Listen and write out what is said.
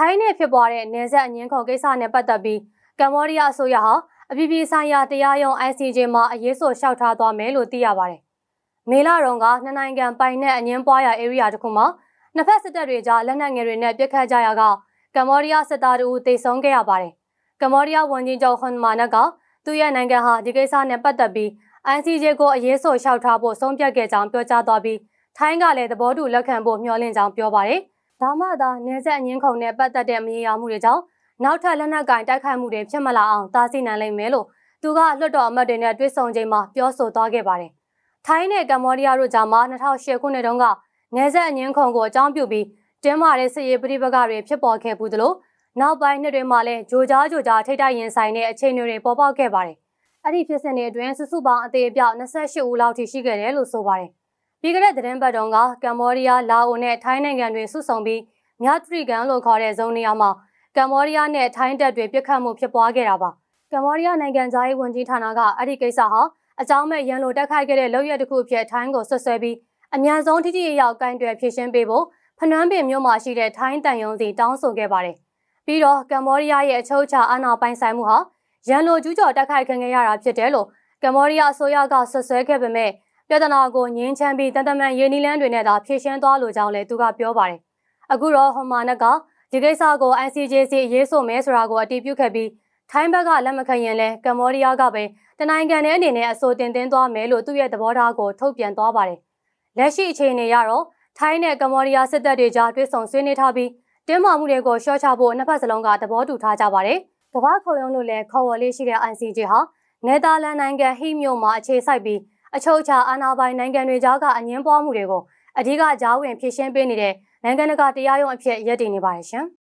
ထိုင်းနဲ့ဖြစ်ပွားတဲ့နယ်စပ်အငင်းခုန်ကိစ္စနဲ့ပတ်သက်ပြီးကမ္ဘောဒီးယားအစိုးရဟာအပြည်ပြည်ဆိုင်ရာတရားရုံး ICJ မှာအရေးဆိုလျှောက်ထားသွားမယ်လို့သိရပါတယ်။မေလတုန်းကနှစ်နိုင်ငံပိုင်နဲ့အငင်းပွားရာ area တစ်ခုမှာနှစ်ဖက်စစ်တပ်တွေကြားလက်နက်ငယ်တွေနဲ့ပစ်ခတ်ကြရာကကမ္ဘောဒီးယားစစ်သားတို့တေဆုံးခဲ့ရပါတယ်။ကမ္ဘောဒီးယားဝန်ကြီးချုပ်ဟွန်မာနက်ကသူ့ရဲ့နိုင်ငံဟာဒီကိစ္စနဲ့ပတ်သက်ပြီး ICJ ကိုအရေးဆိုလျှောက်ထားဖို့ဆုံးဖြတ်ခဲ့ကြောင်းပြောကြားသွားပြီးထိုင်းကလည်းသဘောတူလက်ခံဖို့မျှော်လင့်ကြောင်းပြောပါတယ်။ ဒါမှသာနေဆက်အငင်းခုံနဲ့ပတ်သက်တဲ့မရေရာမှုတွေကြောင့်နောက်ထပ်လက်နက်ကင်တိုက်ခိုက်မှုတွေဖြစ်မလာအောင်တားဆီးနိုင်လိမ့်မယ်လို့သူကလွှတ်တော်အမတ်တွေနဲ့တွေ့ဆုံချိန်မှာပြောဆိုသွားခဲ့ပါတယ်။ထိုင်းနဲ့ကမ္ဘောဒီးယားတို့ကြားမှာ2008ခုနှစ်တုန်းကနေဆက်အငင်းခုံကိုအကြောင်းပြုပြီးတင်းမာတဲ့စစ်ရေးပဋိပက္ခတွေဖြစ်ပေါ်ခဲ့ဘူးသလိုနောက်ပိုင်းနှစ်တွေမှာလည်းဂျိုကြားဂျိုကြားထိတိုက်ရင်ဆိုင်တဲ့အခြေအနေတွေပေါ်ပေါက်ခဲ့ပါတယ်။အဲ့ဒီဖြစ်စဉ်တွေအတွင်းစုစုပေါင်းအသေးအပြောက်28ဦးလောက်ထိရှိခဲ့တယ်လို့ဆိုပါတယ်။ ပြီးခဲ့တဲ့သတင်းပတ်တုန်းကကမ္ဘောဒီးယား၊လာအိုနဲ့ထိုင်းနိုင်ငံတွေစုဆုံပြီးမြထရီကန်လို့ခေါ်တဲ့ဇုံနေရာမှာကမ္ဘောဒီးယားနဲ့ထိုင်းတပ်တွေပြစ်ခတ်မှုဖြစ်ပွားခဲ့တာပါ။ကမ္ဘောဒီးယားနိုင်ငံသားရေးဝန်ကြီးဌာနကအဲ့ဒီကိစ္စဟာအကြောင်းမဲ့ရန်လိုတက်ခိုက်ခဲ့တဲ့လုပ်ရက်တစ်ခုအဖြစ်ထိုင်းကိုဆွဆွဲပြီးအများဆုံးထိထိရောက်ကင်တွယ်ဖြည့်ရှင်းပေးဖို့ဖနွမ်းပင်မြို့မှာရှိတဲ့ထိုင်းတန်ယုံစီတောင်းဆိုခဲ့ပါတယ်။ပြီးတော့ကမ္ဘောဒီးယားရဲ့အချုပ်အခြာအာဏာပိုင်ဆိုင်မှုဟာရန်လိုကျူးကျော်တက်ခိုက်ခံခဲ့ရတာဖြစ်တယ်လို့ကမ္ဘောဒီးယားအစိုးရကဆွဆွဲခဲ့ပေမဲ့ ပြဿနာကိုငြင်းချမ်းပြီးတန်တမန်ရင်းနှီးလန်းတွေနဲ့သာဖြည့်ရှင်းသွားလိုကြောင်းလည်းသူကပြောပါတယ်။အခုတော့ဟွန်မာနက်ကဒီကိစ္စကို ICJC ရေးဆိုမယ်ဆိုတာကိုအတည်ပြုခဲ့ပြီးထိုင်းဘက်ကလက်မခံရင်လည်းကမ္ဘောဒီးယားကပဲတနိုင်ငံနဲ့အနေနဲ့အဆိုတင်သွင်းသွားမယ်လို့သူ့ရဲ့သဘောထားကိုထုတ်ပြန်သွားပါတယ်။လက်ရှိအခြေအနေရတော့ထိုင်းနဲ့ကမ္ဘောဒီးယားစစ်တပ်တွေကြားတွဲဆုံဆွေးနွေးထားပြီးတင်းမာမှုတွေကိုရှော့ချဖို့နှစ်ဖက်စလုံးကသဘောတူထားကြပါတယ်။ကမ္ဘာခုံရုံးလို့လည်းခေါ်ဝေါ်လေးရှိတဲ့ ICJ ဟာနယ်သာလန်နိုင်ငံဟိမြို့မှာအခြေစိုက်ပြီး အချုပ်အခြာအာဏာပိုင်နိုင်ငံတွေကြားကအငင်းပွားမှုတွေကိုအဓိကကြားဝင်ဖြည့်ရှင်းပေးနေတဲ့နိုင်ငံတကာတရားရုံးအဖြစ်ရည်တည်နေပါတယ်ရှင်။